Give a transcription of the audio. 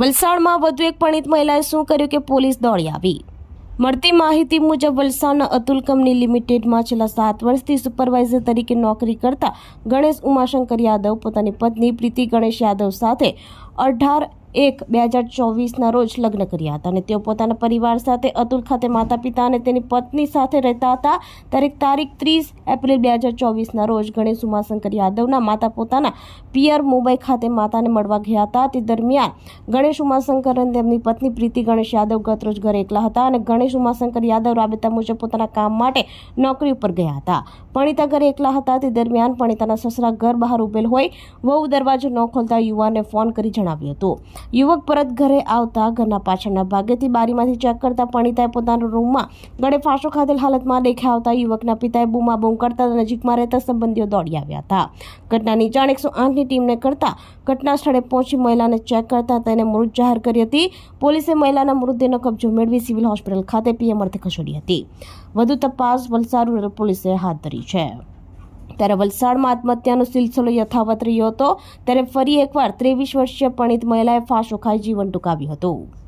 વલસાડમાં વધુ એક પરિણીત મહિલાએ શું કર્યું કે પોલીસ દોડી આવી? મળતી માહિતી મુજબ, વલસાડના અતુલ કંપની લિમિટેડમાં છેલ્લા સાત વર્ષથી સુપરવાઇઝર તરીકે નોકરી કરતા ગણેશ ઉમાશંકર યાદવ, પોતાની પત્ની પ્રીતિ ગણેશ યાદવ સાથે અઢાર એક બે હજાર ચોવીસના રોજ લગ્ન કર્યા હતા અને તેઓ પોતાના પરિવાર સાથે અતુલ ખાતે માતા પિતા અને તેની પત્ની સાથે રહેતા હતા. ત્યારે તારીખ ત્રીસ એપ્રિલ બે હજાર ચોવીસના રોજ ગણેશ ઉમાશંકર યાદવના માતા પોતાના પિયર મુંબઈ ખાતે માતાને મળવા ગયા હતા. તે દરમિયાન ગણેશ ઉમાશંકર અને તેમની પત્ની પ્રીતિ ગણેશ યાદવ ગતરોજ ઘરે એકલા હતા અને ગણેશ ઉમાશંકર યાદવ રાબેતા મુજબ પોતાના કામ માટે નોકરી ઉપર ગયા હતા. પણિતા ઘરે એકલા હતા. તે દરમિયાન પણિતાના સસરા ઘર બહાર ઉભેલ હોય વહુ દરવાજો ન ખોલતા યુવાનને ફોન કરી જણાવ્યું હતું. યુવક પરત ઘરે આવતા ઘરના પાછળના ભાગેથી બારીમાંથી ચેક કરતા પણિતાએ પોતાના રૂમમાં ગળે ફાંસો ખાધેલ હાલતમાં દેખાય આવતા યુવકના પિતાએ બૂમાબૂમ કરતા નજીકમાં રહેતા સંબંધીઓ દોડી આવ્યા હતા. ઘટનાની જાણ એકસો આઠની ટીમને કરતા ઘટના સ્થળે પહોંચી મહિલાને ચેક કરતા તેને મૃત જાહેર કરી હતી. પોલીસે મહિલાના મૃતદેહનો કબજો મેળવી સિવિલ હોસ્પિટલ ખાતે પીએમ અર્થે ખસેડી હતી. વધુ તપાસ વલસાડ રૂરલ પોલીસે હાથ ધરી છે. ત્યારે વલસાડમાં આત્મહત્યાનો સિલસિલો યથાવત રહ્યો હતો, ત્યારે ફરી એકવાર ત્રેવીસ વર્ષીય પરિણીત મહિલાએ ફાંસો ખાઈ જીવન ટૂંકાવ્યું હતું.